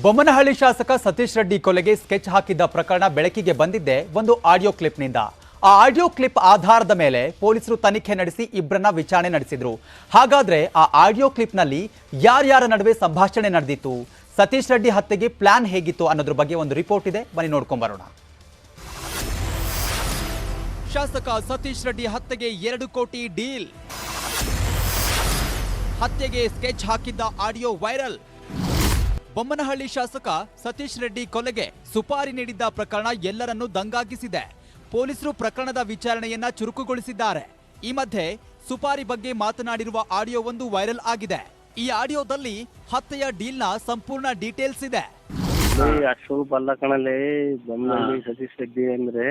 ಬೊಮ್ಮನಹಳ್ಳಿ ಶಾಸಕ ಸತೀಶ್ ರೆಡ್ಡಿ ಕೊಲೆಗೆ ಸ್ಕೆಚ್ ಹಾಕಿದ್ದ ಪ್ರಕರಣ ಬೆಳಕಿಗೆ ಬಂದಿದ್ದೆ ಒಂದು ಆಡಿಯೋ ಕ್ಲಿಪ್ನಿಂದ. ಆ ಆಡಿಯೋ ಕ್ಲಿಪ್ ಆಧಾರದ ಮೇಲೆ ಪೊಲೀಸರು ತನಿಖೆ ನಡೆಸಿ ಇಬ್ಬರನ್ನ ವಿಚಾರಣೆ ನಡೆಸಿದ್ರು. ಹಾಗಾದ್ರೆ ಆ ಆಡಿಯೋ ಕ್ಲಿಪ್ನಲ್ಲಿ ಯಾರ್ಯಾರ ನಡುವೆ ಸಂಭಾಷಣೆ ನಡೆದಿತ್ತು? ಸತೀಶ್ ರೆಡ್ಡಿ ಹತ್ಯೆಗೆ ಪ್ಲಾನ್ ಹೇಗಿತ್ತು ಅನ್ನೋದ್ರ ಬಗ್ಗೆ ಒಂದು ರಿಪೋರ್ಟ್ ಇದೆ. ಬನ್ನಿ ನೋಡ್ಕೊಂಡ್ ಬರೋಣ. ಶಾಸಕ ಸತೀಶ್ ರೆಡ್ಡಿ ಹತ್ಯೆಗೆ ಎರಡು ಕೋಟಿ ಡೀಲ್. ಹತ್ಯೆಗೆ ಸ್ಕೆಚ್ ಹಾಕಿದ್ದ ಆಡಿಯೋ ವೈರಲ್. ಬೊಮ್ಮನಹಳ್ಳಿ ಶಾಸಕ ಸತೀಶ್ ರೆಡ್ಡಿ ಕೊಲೆಗೆ ಸುಪಾರಿ ನೀಡಿದ್ದ ಪ್ರಕರಣ ಎಲ್ಲರನ್ನೂ ದಂಗಾಗಿಸಿದೆ. ಪೊಲೀಸರು ಪ್ರಕರಣದ ವಿಚಾರಣೆಯನ್ನ ಚುರುಕುಗೊಳಿಸಿದ್ದಾರೆ. ಈ ಮಧ್ಯೆ ಸುಪಾರಿ ಬಗ್ಗೆ ಮಾತನಾಡಿರುವ ಆಡಿಯೋ ಒಂದು ವೈರಲ್ ಆಗಿದೆ. ಈ ಆಡಿಯೋದಲ್ಲಿ ಹತ್ಯೆಯ ಡೀಲ್ನ ಸಂಪೂರ್ಣ ಡೀಟೇಲ್ಸ್ ಇದೆ. ಅಶೋಕ್ ಬೊಮ್ಮನಹಳ್ಳಿ ಸತೀಶ್ ರೆಡ್ಡಿ ಅಂದ್ರೆ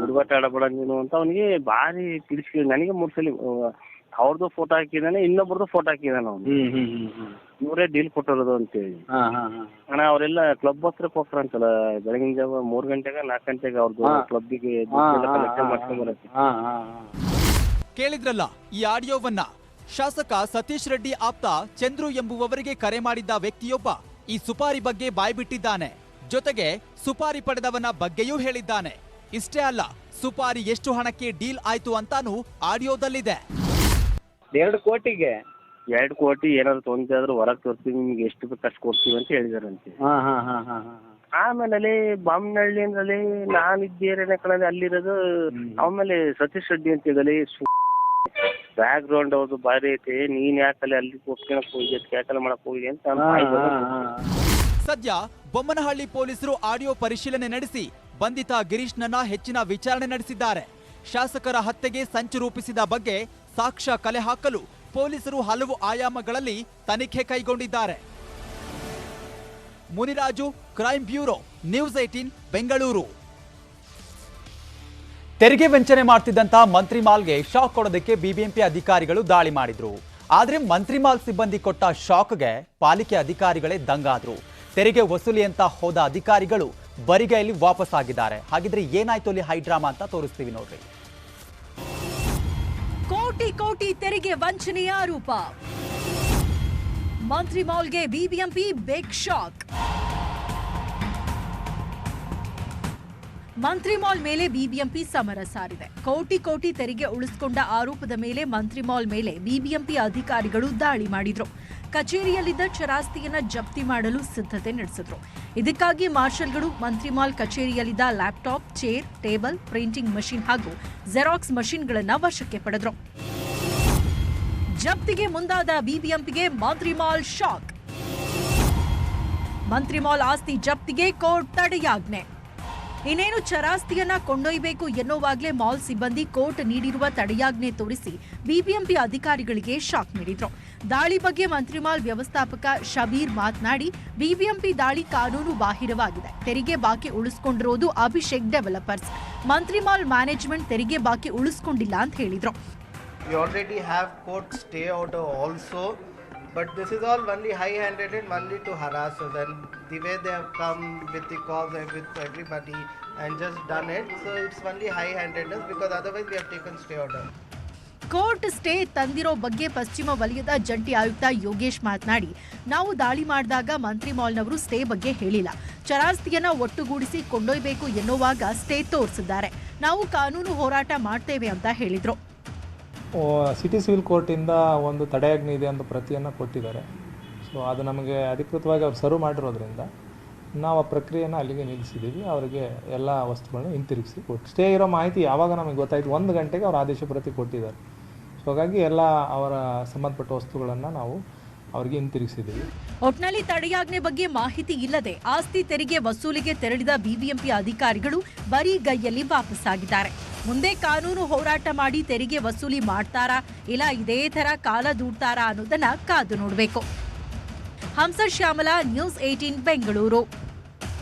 ಹುಡುಗಾಟ ಆಡಬೇಡ ನೀನು ಅಂತ ಅವನಿಗೆ ಭಾರಿ ನನಗೆ ಮೂರ್ ಸಲ ಅವ್ರದ್ದು ಫೋಟೋ ಹಾಕಿದಾನೆ ಇನ್ನೊಬ್ರದ್ದು ಫೋಟೋ ಹಾಕಿದಾನೆ ಅವನು. ಇವರೇ ಡೀಲ್ ಕೊಟ್ಟಿರೋದು ಅಂತೇಳಿ. ಅಣ್ಣ ಅವರೆಲ್ಲ ಕ್ಲಬ್ ಹತ್ರಕ್ಕೆ ಹೋಗ್ತಾರಂತಲ್ಲ ಬೆಳಗಿನ ಜಾವ ಮೂರ್ ಗಂಟೆಗೆ ನಾಲ್ಕು ಗಂಟೆಗೆ ಅವ್ರದ್ದು ಕ್ಲಬ್ಬಿಗೆ ಕಲೆಕ್ಷನ್ ಮಾಡ್ಕೊಂಡ್ ಹಾ ಕೇಳಿದ್ರಲ್ಲ ಈ ಆಡಿಯೋವನ್ನ? ಶಾಸಕ ಸತೀಶ್ ರೆಡ್ಡಿ ಆಪ್ತ ಚಂದ್ರು ಎಂಬುವವರಿಗೆ ಕರೆ ಮಾಡಿದ್ದ ವ್ಯಕ್ತಿಯೊಬ್ಬ ಈ ಸುಪಾರಿ ಬಗ್ಗೆ ಬಾಯ್ಬಿಟ್ಟಿದ್ದಾನೆ ಜೊತೆಗೆ ಸುಪಾರಿ ಪಡೆದವನ ಬಗ್ಗೆಯೂ ಹೇಳಿದ್ದಾನೆ. ಇಷ್ಟೇ ಅಲ್ಲ ಸುಪಾರಿ ಎಷ್ಟು ಹಣಕ್ಕೆ ಡೀಲ್ ಆಯ್ತು ಅಂತಾನೂ ಆಡಿಯೋದಲ್ಲಿದೆ. ಎರಡು ಕೋಟಿಗೆ? ಎರಡು ಕೋಟಿ ಏನಾದ್ರು ತೊಂದ್ರೆ ಆದ್ರೆ ಹೊರಗ್ ತೋರ್ತೀವಿ ನಿಮ್ಗೆ ಎಷ್ಟು ಬೇಕು ಅಷ್ಟು ಕೊಡ್ತೀವಿ ಅಂತ ಹೇಳಿದಾರಂತೆ. ಹಾ ಹಾ ಹಾ ಹಾ ಹಾ. ಆಮೇಲೆ ಬಾಮನಹಳ್ಳಿ ಅಂದ್ರೆ ನಾನು ಇದ್ದೇನೆ ಕಣಲ್ಲಿ ಅಲ್ಲಿರೋದು ಆಮೇಲೆ ಸತೀಶ್ ರೆಡ್ಡಿ ಅಂತ ಹೇಳಿ ಬ್ಯಾಕ್ ಗ್ರೌಂಡ್ ಅವ್ರದ್ದು ಬಾರಿ ಐತೆ ನೀನ್ ಯಾಕಲ್ಲಿ ಅಲ್ಲಿ ಒಪ್ಕೊಳಕ್ ಹೋಗಿದೆ ಯಾಕಲ್ಲ ಮಾಡಕ್ ಹೋಗಿದೆ ಅಂತ ಸದ್ಯ ಬೊಮ್ಮನಹಳ್ಳಿ ಪೊಲೀಸರು ಆಡಿಯೋ ಪರಿಶೀಲನೆ ನಡೆಸಿ ಬಂಧಿತ ಗಿರೀಶ್ನನ್ನ ಹೆಚ್ಚಿನ ವಿಚಾರಣೆ ನಡೆಸಿದ್ದಾರೆ. ಶಾಸಕರ ಹತ್ಯೆಗೆ ಸಂಚು ರೂಪಿಸಿದ ಬಗ್ಗೆ ಸಾಕ್ಷ್ಯ ಕಲೆ ಹಾಕಲು ಪೊಲೀಸರು ಹಲವು ಆಯಾಮಗಳಲ್ಲಿ ತನಿಖೆ ಕೈಗೊಂಡಿದ್ದಾರೆ. Muniraju crime bureau, news eighteen Bengaluru. ತೆರಿಗೆ ವಂಚನೆ ಮಾಡ್ತಿದ್ದಂತಹ ಮಂತ್ರಿ ಮಾಲ್ಗೆ ಶಾಕ್ ಕೊಡೋದಕ್ಕೆ ಬಿಬಿಎಂಪಿ ಅಧಿಕಾರಿಗಳು ದಾಳಿ ಮಾಡಿದ್ರು. ಆದ್ರೆ ಮಂತ್ರಿ ಮಾಲ್ ಸಿಬ್ಬಂದಿ ಕೊಟ್ಟ ಶಾಕ್ಗೆ ಪಾಲಿಕೆ ಅಧಿಕಾರಿಗಳೇ ದಂಗಾದ್ರು. ತೆರಿಗೆ ವಸೂಲಿ ಅಂತ ಹೋದ ಅಧಿಕಾರಿಗಳು ಬರಿಗೈಲಿ ವಾಪಸ್ ಆಗಿದ್ದಾರೆ ಹಾಗಿದ್ರೆ ಏನಾಯ್ತು ಅಲ್ಲಿ ಹೈಡ್ರಾಮಾ ಅಂತ ತೋರಿಸ್ತೀವಿ ನೋಡ್ರಿ. ಕೋಟಿ ಕೋಟಿ ತೆರಿಗೆ ವಂಚನೆಯ ಆರೋಪ Mantri ಮಾಲ್ಗೆ BBMP big shock Mantri mall ಮೇಲೆ ಬಿಬಿಎಂಪಿ ಸಮರ ಸಾರಿದೆ. ಕೋಟಿ ಕೋಟಿ ತೆರಿಗೆ ಉಳಿಸಿಕೊಂಡ ಆರೋಪದ ಮೇಲೆ ಮಂತ್ರಿ ಮಾಲ್ ಮೇಲೆ ಬಿಬಿಎಂಪಿ ಅಧಿಕಾರಿಗಳು ದಾಳಿ ಮಾಡಿದ್ರು. ಕಚೇರಿಯಲ್ಲಿದ್ದ ಚರಾಸ್ತಿಯನ್ನ ಜಪ್ತಿ ಮಾಡಲು ಸಿದ್ಧತೆ ನಡೆಸಿದ್ರು. ಇದಕ್ಕಾಗಿ ಮಾರ್ಷಲ್ಗಳು Mantri mall ಕಚೇರಿಯಲ್ಲಿದ್ದ laptop, chair, table, printing machine ಹಾಗೂ ಜೆರಾಕ್ಸ್ ಮಷಿನ್ಗಳನ್ನ ವಶಕ್ಕೆ ಪಡೆದ್ರು. ಜಪ್ತಿಗೆ ಮುಂದಾದ ಬಿಬಿಎಂಪಿಗೆ ಮಾಲ್ ಶಾಕ್. ಮಂತ್ರಿಮಾಲ್ ಆಸ್ತಿ ಜಪ್ತಿಗೆ ಕೋರ್ಟ್ ತಡೆಯಾಜ್ಞೆ. ಇನ್ನೇನು ಚರಾಸ್ತಿಯನ್ನ ಕೊಂಡೊಯ್ಯಬೇಕು ಎನ್ನುವಾಗಲೇ ಮಾಲ್ ಸಿಬ್ಬಂದಿ ಕೋರ್ಟ್ ನೀಡಿರುವ ತಡೆಯಾಜ್ಞೆ ತೋರಿಸಿ ಬಿಬಿಎಂಪಿ ಅಧಿಕಾರಿಗಳಿಗೆ ಶಾಕ್ ನೀಡಿದ್ರು. ದಾಳಿ ಬಗ್ಗೆ ಮಂತ್ರಿಮಾಲ್ ವ್ಯವಸ್ಥಾಪಕ ಶಬೀರ್ ಮಾತನಾಡಿ, ಬಿಬಿಎಂಪಿ ದಾಳಿ ಕಾನೂನು ಬಾಹಿರವಾಗಿದೆ. ತೆರಿಗೆ ಬಾಕಿ ಉಳಿಸ್ಕೊಂಡಿರೋದು ಅಭಿಷೇಕ್ ಡೆವಲಪರ್ಸ್. ಮಂತ್ರಿಮಾಲ್ ಮ್ಯಾನೇಜ್ಮೆಂಟ್ ತೆರಿಗೆ ಬಾಕಿ ಉಳಿಸ್ಕೊಂಡಿಲ್ಲ ಅಂತ ಹೇಳಿದ್ರು. We already have court stay order also, but this is all only high-handed and only to harass us. And the way they have come with the cause and with everybody and just done it, so it's only high-handedness because otherwise we have taken stay order. Court stay ತಂದಿರೋ ಬಗ್ಗೆ ಪಶ್ಚಿಮ ವಲಯದ ಜಂಟಿ ಆಯುಕ್ತ ಯೋಗೇಶ್ ಮಾತನಾಡಿ ನಾವು ದಾಳಿ ಮಾಡಿದಾಗ ಮಂತ್ರಿ ಮಾಲ್ನವರು stay ಬಗ್ಗೆ ಹೇಳಿಲ್ಲ ಚರಾಸ್ತಿಯನ್ನ ಒಟ್ಟುಗೂಡಿಸಿ ಕೊಂಡೊಯ್ಯಬೇಕು ಎನ್ನುವಾಗ ಸ್ಟೇ ತೋರಿಸಿದ್ದಾರೆ ನಾವು ಕಾನೂನು ಹೋರಾಟ ಮಾಡ್ತೇವೆ ಅಂತ ಹೇಳಿದ್ರು ಸಿಟಿ ಸಿವಿಲ್ ಕೋರ್ಟಿಂದ ಒಂದು ತಡೆಯಾಜ್ಞೆ ಇದೆ ಅಂತ ಪ್ರತಿಯನ್ನು ಕೊಟ್ಟಿದ್ದಾರೆ. ಸೊ ಅದು ನಮಗೆ ಅಧಿಕೃತವಾಗಿ ಅವ್ರು ಸರ್ವ್ ಮಾಡಿರೋದ್ರಿಂದ ನಾವು ಆ ಪ್ರಕ್ರಿಯೆನ ಅಲ್ಲಿಗೆ ನಿಲ್ಲಿಸಿದ್ದೀವಿ. ಅವರಿಗೆ ಎಲ್ಲ ವಸ್ತುಗಳನ್ನ ಹಿಂತಿರುಗಿಸಿ ಕೊಟ್ಟು. ಸ್ಟೇ ಇರೋ ಮಾಹಿತಿ ಯಾವಾಗ ನಮಗೆ ಗೊತ್ತಾಯಿತು, ಒಂದು ಗಂಟೆಗೆ ಅವರು ಆದೇಶ ಪ್ರತಿ ಕೊಟ್ಟಿದ್ದಾರೆ. ಸೊ ಹಾಗಾಗಿ ಎಲ್ಲ ಅವರ ಸಂಬಂಧಪಟ್ಟ ವಸ್ತುಗಳನ್ನು ನಾವು ಅವರಿಗೆ ಹಿಂತಿರುಗಿಸಿದ್ದೀವಿ ಒಟ್ನಲ್ಲಿ ತಡೆಯಾಜ್ಞೆ ಬಗ್ಗೆ ಮಾಹಿತಿ ಇಲ್ಲದೆ ಆಸ್ತಿ ತೆರಿಗೆ ವಸೂಲಿಗೆ ತೆರಳಿದ ಬಿಬಿಎಂಪಿ ಅಧಿಕಾರಿಗಳು ಬರೀ ಗೈಯಲ್ಲಿ ವಾಪಸ್ಸಾಗಿದ್ದಾರೆ. ಮುಂದೆ ಕಾನೂನು ಹೋರಾಟ ಮಾಡಿ ತೆರಿಗೆ ವಸೂಲಿ ಮಾಡ್ತಾರಾ, ಇಲ್ಲ ಇದೇ ತರ ಕಾಲ ದೂಡ್ತಾರಾ ಅನ್ನೋದನ್ನ ಕಾದು ನೋಡಬೇಕು. Hamsa Shyamala, news eighteen Bengaluru.